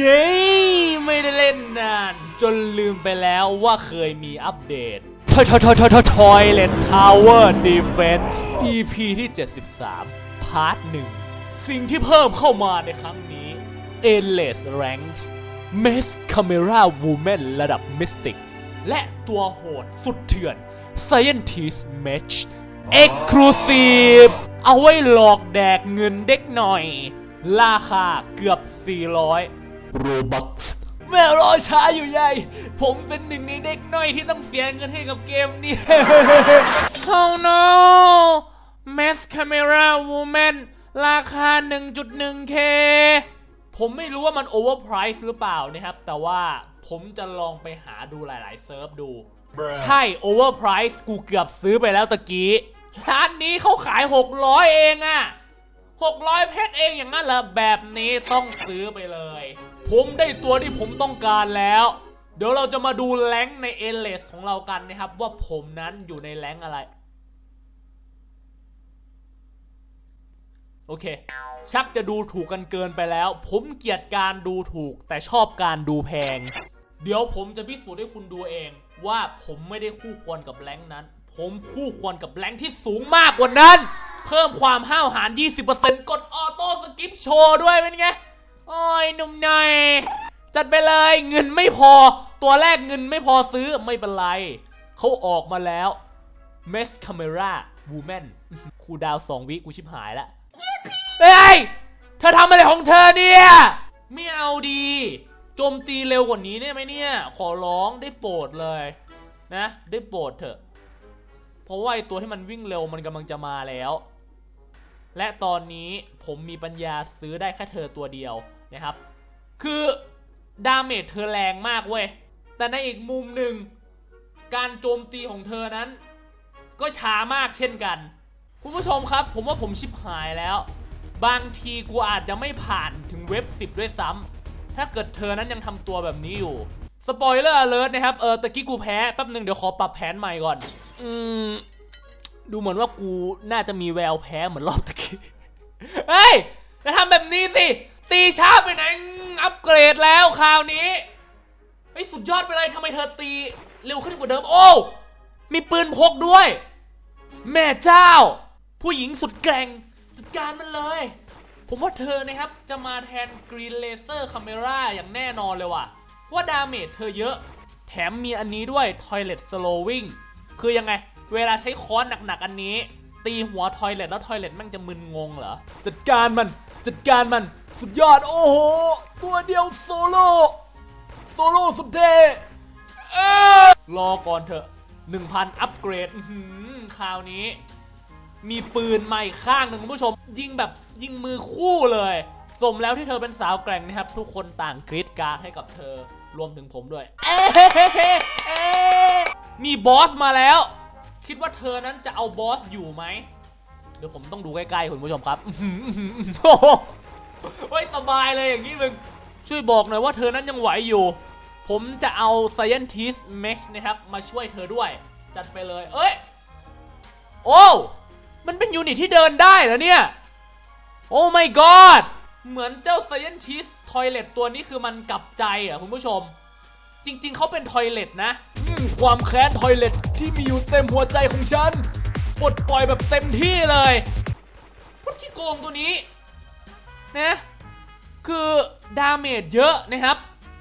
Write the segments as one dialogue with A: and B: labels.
A: เย้ไม่ได้เล่นนาน จนลืมไปแล้วว่าเคยมีอัปเดตทอยทอยทอยทอยทอยทอยเลนทาวเวอร์ดีเฟนส์ EP ที่ 73 พาร์ทหนึ่งสิ่งที่เพิ่มเข้ามาในครั้งนี้ Endless Ranks m e s Camera Woman ระดับ Mystic และตัวโหดสุดเถื่อน Scientist Match Exclusive เอาไว้หลอกแดกเงินเด็กหน่อย ราคาเกือบ 400 Robux แม่รอช้าอยู่ใหญ่ ผมเป็นหนึ่งในเด็กน้อยที่ต้องเสียเงินให้กับเกมนี้ Oh no Mass Camera Woman ราคา 1.1k ผมไม่รู้ว่ามัน overprice หรือเปล่านะครับ แต่ว่าผมจะลองไปหาดูหลาย ๆ เซิร์ฟดู ใช่ overprice กูเกือบซื้อไปแล้วตะกี้ ร้านนี้เขาขาย 600 เองอะ600 เพชรเองอย่างนั้นเหรอแบบนี้ต้องซื้อไปเลย ผมได้ตัวที่ผมต้องการแล้ว เดี๋ยวเราจะมาดูแรงในเอเลสของเรากันนะครับ ว่าผมนั้นอยู่ในแรงอะไร โอเค ชักจะดูถูกกันเกินไปแล้ว ผมเกลียดการดูถูกแต่ชอบการดูแพง เดี๋ยวผมจะพิสูจน์ให้คุณดูเอง ว่าผมไม่ได้คู่ควรกับแรงนั้น ผมคู่ควรกับแรงที่สูงมากกว่านั้น เพิ่มความห้าวหาญ 20%กดออโต้สกิปโชว์ด้วยเป็นไง โอ้ยหนุ่มหน่อยจัดไปเลยเงินไม่พอ ตัวแรกเงินไม่พอซื้อไม่เป็นไร เขาออกมาแล้ว m e s Camera Woman ครูดาวสองวิกูชิบหายละเฮ้ย เธอทำอะไรของเธอเนี่ย ไม่เอาดี โจมตีเร็วกว่านี้ได้ไหมเนี่ย ขอร้องได้โปรดเลยนะ ได้โปรดเถอะ เพราะว่าไอตัวที่มันวิ่งเร็วมันกำลังจะมาแล้ว และตอนนี้ผมมีปัญญาซื้อได้แค่เธอตัวเดียว นะครับ คือดาเมจเธอแรงมากเว้ย แต่ในอีกมุมหนึ่ง การโจมตีของเธอนั้น ก็ช้ามากเช่นกัน คุณผู้ชมครับ ผมว่าผมชิบหายแล้ว บางทีกูอาจจะไม่ผ่านถึงเว็บ 10 ด้วยซ้ำถ้าเกิดเธอนั้นยังทำตัวแบบนี้อยู่สปอยเลอร์อเลิร์นะครับ เออตะกี้กูแพ้แป๊บหนึ่งเดี๋ยวขอปรับแผนใหม่ก่อน อืม ดูเหมือนว่ากูน่าจะมีแววแพ้เหมือนรอบตะกี้ เฮ้ยจะทำแบบนี้สิ ตีช้าไปไหนอัปเกรดแล้วคราวนี้เฮ้ยสุดยอดไปเลยทำไมเธอตีเร็วขึ้นกว่าเดิม โอ้ มีปืนพกด้วย แม่เจ้า ผู้หญิงสุดแกร่งจัดการมันเลย ผมว่าเธอนะครับ จะมาแทน Green Laser Camera อย่างแน่นอนเลยว่ะว่าดาเมจเธอเยอะ แถมมีอันนี้ด้วย Toilet Slowing คือยังไง เวลาใช้ค้อนหนักๆอันนี้ ตีหัวทอยเลตแล้วทอยเลตแม่งจะมึนงงเหรอ จัดการมัน จัดการมัน สุดยอด โอ้โห ตัวเดียวโซโล่โซโล่สุดเท่เอ้อรอก่อนเถอะ 1,000 อัปเกรดคราวนี้ มีปืนใหม่ข้างหนึ่งคุณผู้ชม ยิงแบบยิงมือคู่เลย สมแล้วที่เธอเป็นสาวแกร่งนะครับ ทุกคนต่างกรีดการารให้กับเธอรวมถึงผมด้วย มีบอสมาแล้ว คิดว่าเธอนั้นจะเอาบอสอยู่ไหม เดี๋ยวผมต้องดูใกล้ๆคุณผู้ชมครับ เฮ้ยสบายเลยอย่างนี้มึง ช่วยบอกหน่อยว่าเธอนั้นยังไหวอยู่ ผมจะเอา Scientist Mesh นะครับ มาช่วยเธอด้วย จัดไปเลย เอ้ย โอ้ มันเป็นยูนิตที่เดินได้เหรอเนี่ย โอ้ my god เหมือนเจ้า Scientist Toilet ตัวนี้คือมันกลับใจอะคุณผู้ชม จริง ๆ เขาเป็นทอยเลตนะความแค้นทอยเลตที่มีอยู่เต็มหัวใจของฉันปลดปล่อยแบบเต็มที่เลยพุทธิโกงตัวนี้ นะคือดาเมจเยอะนะครับ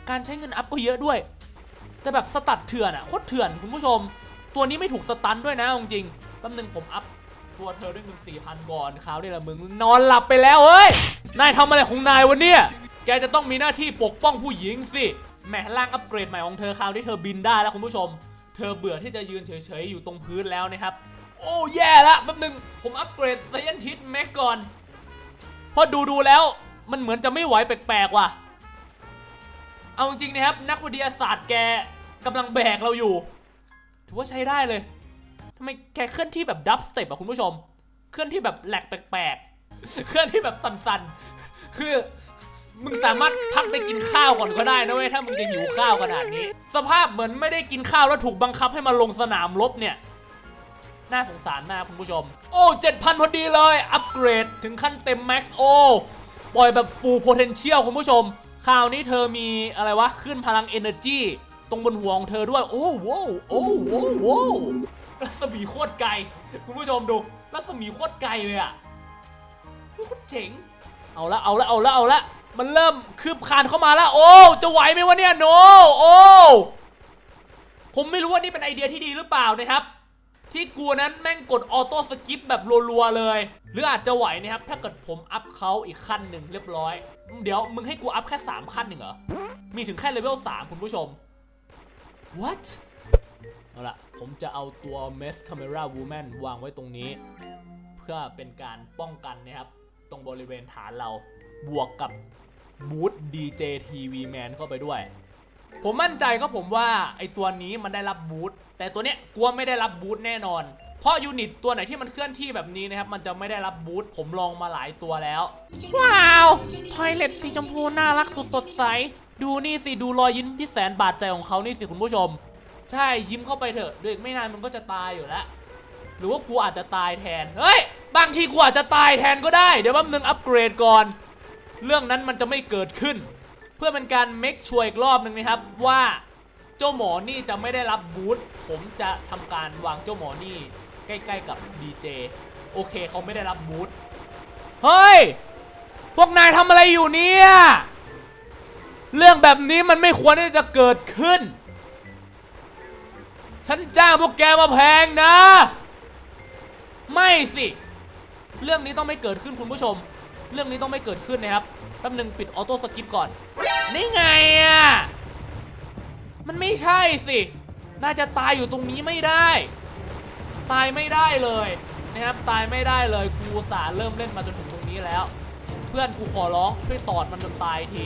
A: การใช้เงินอัพก็เยอะด้วย แต่แบบสตัดเถื่อนอะโคตรเถื่อนคุณผู้ชม ตัวนี้ไม่ถูกสตันด้วยนะจริงๆแป๊บนึงผมอัพตัวเธอด้วยเงินสี่พันก่อนคราวนี้ละมึงนอนหลับไปแล้วเฮ้ย นายทำอะไรของนายวะเนี่ยแกจะต้องมีหน้าที่ปกป้องผู้หญิงสิแหมร่างอัปเกรดใหม่ของเธอคราวที่เธอบินได้แล้วคุณผู้ชม เธอเบื่อที่จะยืนเฉยๆอยู่ตรงพื้นแล้วนะครับ โอ้แย่ละแป๊บนึงผมอัปเกรดไซเอนทิสแม็กก่อน เพราะดูดูแล้วมันเหมือนจะไม่ไหวแปลกๆว่ะ เอาจริงนะครับ นักวิทยาศาสตร์แกกำลังแบกเราอยู่ ถือว่าใช้ได้เลยทำไมแกเคลื่อนที่แบบดับสเต็ปอะคุณผู้ชม เคลื่อนที่แบบแหลกแปลกๆ เคลื่อนที่แบบสั่นๆ คือมึงสามารถพักไปกินข้าวก่อนก็ได้นะเว้ยถ้ามึงจะหิวข้าวขนาดนี้ สภาพเหมือนไม่ได้กินข้าวแล้วถูกบังคับให้มาลงสนามรบเนี่ย น่าสงสารมากคุณผู้ชม โอ้7,000พอดีเลย อัปเกรดถึงขั้นเต็มแม็กซ์โอปล่อยแบบ full potential คุณผู้ชม คราวนี้เธอมีอะไรวะ ขึ้นพลัง Energy ตรงบนหัวของเธอด้วย โอ้โหโอ้โหโอ้โหรัศมีโคตรไกล คุณผู้ชมดู รัศมีโคตรไกลเลยอะโคตรเจ๋ง เอาละ เอาละ เอาละ เอาละ มันเริ่มคืบคานเข้ามาแล้ว โอ้ จะไหวไหมวะเนี่ย โน โอ้ ผมไม่รู้ว่านี่เป็นไอเดียที่ดีหรือเปล่านะครับ ที่กลัวนั้นแม่งกดออโต้สกิปแบบรัวๆเลย หรืออาจจะไหวนะครับ ถ้าเกิดผมอัพเขาอีกขั้นหนึ่งเรียบร้อย เดี๋ยวมึงให้กูอัพแค่ 3 ขั้นหนึ่งเหรอ มีถึงแค่เลเวล 3 คุณผู้ชม what เอาละผมจะเอาตัว Mesh Camera Woman วางไว้ตรงนี้ เพื่อเป็นการป้องกันนะครับ ตรงบริเวณฐานเราบวกกับบูธ DJ TV Man เข้าไปด้วย ผมมั่นใจก็ผมว่าไอตัวนี้มันได้รับบูทแต่ตัวเนี้ยกลัวไม่ได้รับบูทแน่นอน เพราะยูนิตตัวไหนที่มันเคลื่อนที่แบบนี้นะครับมันจะไม่ได้รับบูทผมลองมาหลายตัวแล้ว ว้าวทอยเล็ตสีชมพูน่ารักสุดสดใส ดูนี่สิดูรอยยิ้มที่แสนบาดใจของเขานี่สิคุณผู้ชม ใช่ยิ้มเข้าไปเถอะเดี๋ยวอีกไม่นานมันก็จะตายอยู่แล้วหรือว่ากูอาจจะตายแทนเฮ้ยบางทีกูอาจจะตายแทนก็ได้เดี๋ยวแป๊บนึงอัปเกรดก่อน เรื่องนั้นมันจะไม่เกิดขึ้น เพื่อเป็นการเมคชัวร์อีกรอบหนึ่งนะครับว่าเจ้าหมอนี่จะไม่ได้รับบูทผมจะทำการวางเจ้าหมอนี่ใกล้ๆกับดีเจโอเคเขาไม่ได้รับบูทเฮ้ย พวกนายทำอะไรอยู่เนี่ย เรื่องแบบนี้มันไม่ควรที่จะเกิดขึ้น ฉันจ้างพวกแกมาแพงนะ ไม่สิ เรื่องนี้ต้องไม่เกิดขึ้นคุณผู้ชม เรื่องนี้ต้องไม่เกิดขึ้นนะครับ แป๊บหนึงปิดออโต้สกิปก่อน นี่ไงอะ มันไม่ใช่สิ น่าจะตายอยู่ตรงนี้ไม่ได้ ตายไม่ได้เลยนะครับ ตายไม่ได้เลย กูสาเริ่มเล่นมาจนถึงตรงนี้แล้ว เพื่อนกูขอร้องช่วยตอดมันจนตายที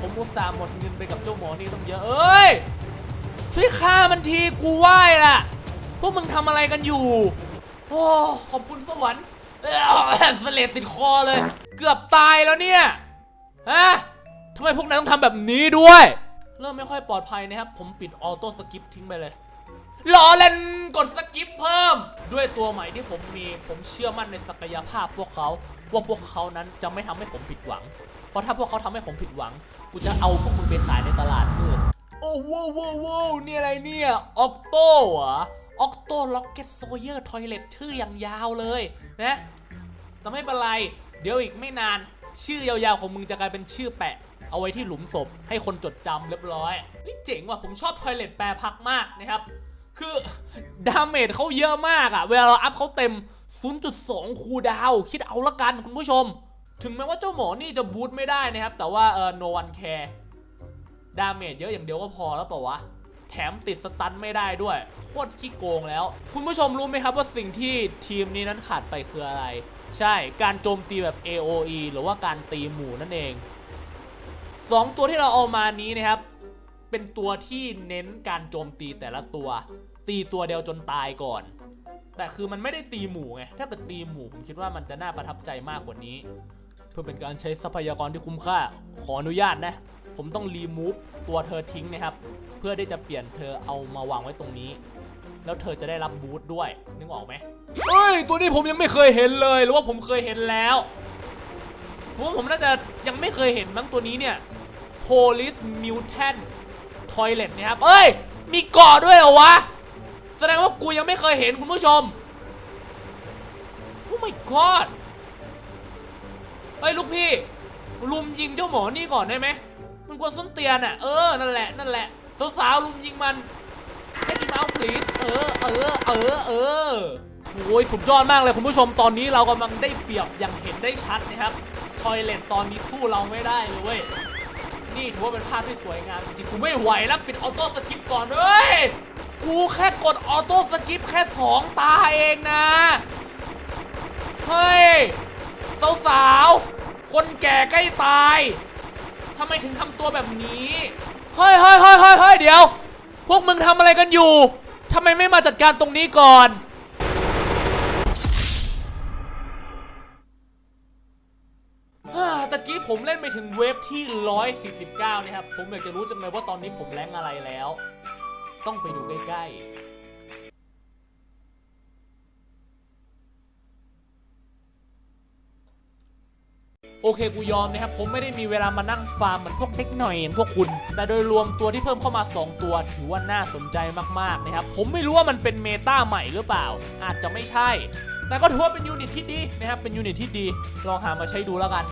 A: ผมอุตส่าห์หมดเงินไปกับเจ้าหมอนี่ต้องเยอะเอ้ย ช่วยฆ่ามันที กูไหว้ล่ะ พวกมึงทำอะไรกันอยู่ โอ้ ขอบคุณสวรรค์เออสเลดติดคอเลย เกือบตายแล้วเนี่ย ฮะ ทำไมพวกนายต้องทำแบบนี้ด้วย เริ่มไม่ค่อยปลอดภัยนะครับ ผมปิดออโต้สกิปทิ้งไปเลยรอเล่นกดสกิปเพิ่ม ด้วยตัวใหม่ที่ผมมี ผมเชื่อมั่นในศักยภาพพวกเขา ว่าพวกเขานั้นจะไม่ทำให้ผมผิดหวัง เพราะถ้าพวกเขาทำให้ผมผิดหวัง กูจะเอาพวกมึงไปขายในตลาดมืดโอ้ว้าวว้าวว้าวนี่อะไรเนี่ยออกโต้เหรอออกโต้ล็อกเก็ตโซเยอร์ทอยเลทชื่ออย่างยาวเลยนะแต่ไม่เป็นไร เดี๋ยวอีกไม่นาน ชื่อยาวๆของมึงจะกลายเป็นชื่อแปะ เอาไว้ที่หลุมศพให้คนจดจำเรียบร้อยเฮ้ยเจ๋งว่ะผมชอบทอยเลทแปรพักมากนะครับคือดาเมจเขาเยอะมากอะเวลาเราอัพเขาเต็ม 0.2 คูดาว คิดเอาละกันคุณผู้ชม ถึงแม้ว่าเจ้าหมอนี่จะบูทไม่ได้นะครับ แต่ว่าเออ no one care ดาเมจเยอะอย่างเดียวก็พอแล้วเปล่าวะ แถมติดสตันไม่ได้ด้วย โคตรขี้โกงแล้ว คุณผู้ชมรู้ไหมครับว่าสิ่งที่ทีมนี้นั้นขาดไปคืออะไร ใช่การโจมตีแบบ AOE หรือว่าการตีหมู่นั่นเอง สองตัวที่เราเอามานี้นะครับ เป็นตัวที่เน้นการโจมตีแต่ละตัว ตีตัวเดียวจนตายก่อน แต่คือมันไม่ได้ตีหมู่ไงถ้าเกิดตีหมู่ผมคิดว่ามันจะน่าประทับใจมากกว่านี้ เพื่อเป็นการใช้ทรัพยากรที่คุ้มค่า ขออนุญาตนะ ผมต้องรีมูฟตัวเธอทิ้งนะครับ เพื่อที่จะเปลี่ยนเธอเอามาวางไว้ตรงนี้ แล้วเธอจะได้รับบูทด้วยนึกออกไหมเอ้ยตัวนี้ผมยังไม่เคยเห็นเลยหรือว่าผมเคยเห็นแล้วผมว่าผมน่าจะยังไม่เคยเห็นมั้งตัวนี้เนี่ย Police Mutant Toilet นะครับ เอ้ย มีเกาะด้วยเหรอวะ แสดงว่ากูยังไม่เคยเห็นคุณผู้ชม โอ้ my god เฮ้ย ลูกพี่ลุมยิงเจ้าหมอนี่ก่อนได้ไหม มันกลัวส้นเตียนอะ เออ นั่นแหละ นั่นแหละ สาวๆลุมยิงมันให้กินเมาส์ please เออ เออ เออ เออโอ้ยสุดยอดมากเลยคุณผู้ชมตอนนี้เรากำลังได้เปรียบอย่างเห็นได้ชัดนะครับทอยเลตตอนนี้สู้เราไม่ได้เลย เว้ยนี่ถือว่าเป็นภาพที่สวยงามจริงๆกูไม่ไหวแล้วปิดออโต้สกิปก่อนเฮ้ยกูแค่กดออโต้สกิปแค่สองตาเองนะ เฮ้ยสาวๆคนแก่ใกล้ตายทำไมถึงทำตัวแบบนี้ เฮ้ยเฮ้ยเฮ้ยเฮ้ยเฮ้ยเดี๋ยว พวกมึงทำอะไรกันอยู่ทำไมไม่มาจัดการตรงนี้ก่อน ตะกี้ผมเล่นไปถึงเวฟที่ 149 นะครับ ผมอยากจะรู้จังเลยว่าตอนนี้ผมแรงอะไรแล้ว ต้องไปดูใกล้ๆโอเคกูยอมนะครับผมไม่ได้มีเวลามานั่งฟาร์มเหมือนพวกเด็กหน่อยอย่างพวกคุณ แต่โดยรวมตัวที่เพิ่มเข้ามา 2 ตัว ถือว่าน่าสนใจมากๆนะครับผมไม่รู้ว่ามันเป็นเมตาใหม่หรือเปล่า อาจจะไม่ใช่ แต่ก็ถือว่าเป็นยูนิตที่ดีนะครับเป็นยูนิตที่ดี ลองหามาใช้ดูแล้วกัน